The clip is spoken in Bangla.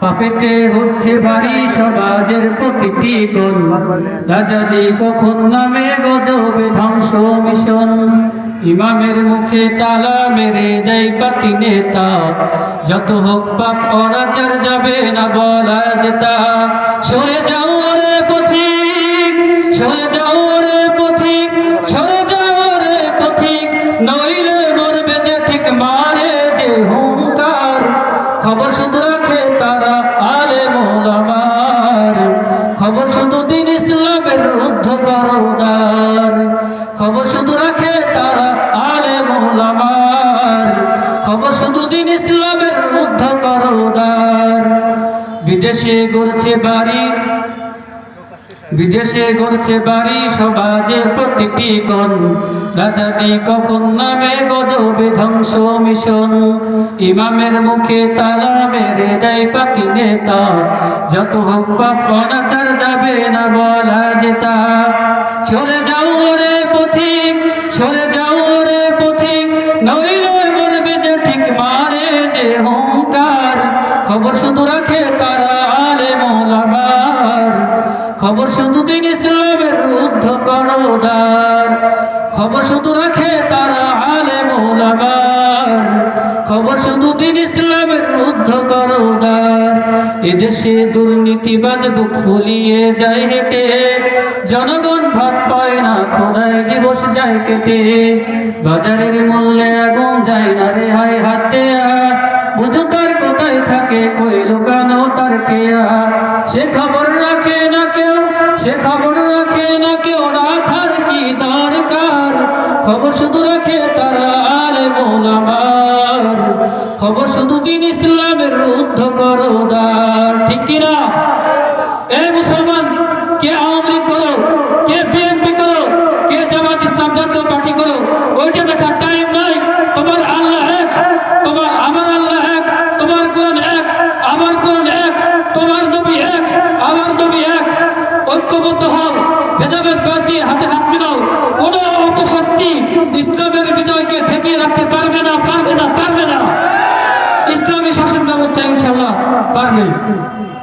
পাপেতে হচ্ছে ভারী সমাজের প্রকৃতি কোণ রাজাদি কখন নামে গজবে ধ্বংস মিশন? ইমামের মুখে তালা মেরে দেয় পাতি নেতা। যত হোক পাপ অনাচার যাবে না বলা যেতা সরে যাও রে পথিক, সরে যাও রে পথিক, সরে যাও রে পথিক নইলে খবর শুধু রাখে তারা আলে মোলামার খবর শুধু দিন ইসলামের রুদ্ধ করদার খবর শুধু রাখে তারা আলে মোলামার খবর শুধু দিন ইসলামের রুদ্ধ করদার বিদেশে গড়ছে বাড়ি, বিদেশে গড়ছে বাড়ি সমাজের প্রতিটি কোণ রাজাটি কখন নামে গজবে ধ্বংস মিশন? ইমামের মুখে তালা মেরে দেয় পাতি নেতা। যত হোক পাপ অনাচার যাবে না বলা যেতা সরে যাও রে পথিক, সরে যাও রে পথিক, নইলে মরবে যে ঠিক মারে যে হুঙ্কার। খবর শুধু রাখে তারা আলে মোলামার খবর শুধু দিন ইসলামের রুদ্ধ করদার খবর শুধু রাখে তারা আলে মোলামার খবর দিন ইসলামের রুদ্ধ করদার এদেশে দুর্নীতিবাজ বুক ফুলিয়ে যায় হেঁটে। জনগণ ভাত পায় না, খোদায় দিবস যায় কেটে। বাজারের মূল্যে আগুন যায় না রে হায় হাতে। বুঝো তার কোথায় থাকে, কই লোকানো তার খেয়া। সে খবর রাখে না কেউ, সে খবর রাখে না কেউ, রাখার কি দরকার? খবর শুধু রাখে তারা আলে মোলামার দিন ইসলামের রুদ্ধ করদার। ঠিক কিনা? এ মুসলমান, কে আওয়ামী লীগ করো, কে বিএনপি করো, কে জামাত ইসলাম জাতীয় পার্টি করো, ওইটা দেখার টাইম নাই। তোমার আল্লাহ এক, তোমার আমার আল্লাহ এক, তোমার কোরআন এক, আমার কোরআন এক, তোমার নবী এক, আমার নবী এক। ঐক্যবদ্ধ হও, ভেদাভেদ বাদ দিয়ে হাতে হাত মিলাও। কোন অপশক্তি ইসলামের বিজয়কে ঠেকিয়ে রাখতে পারে Marley.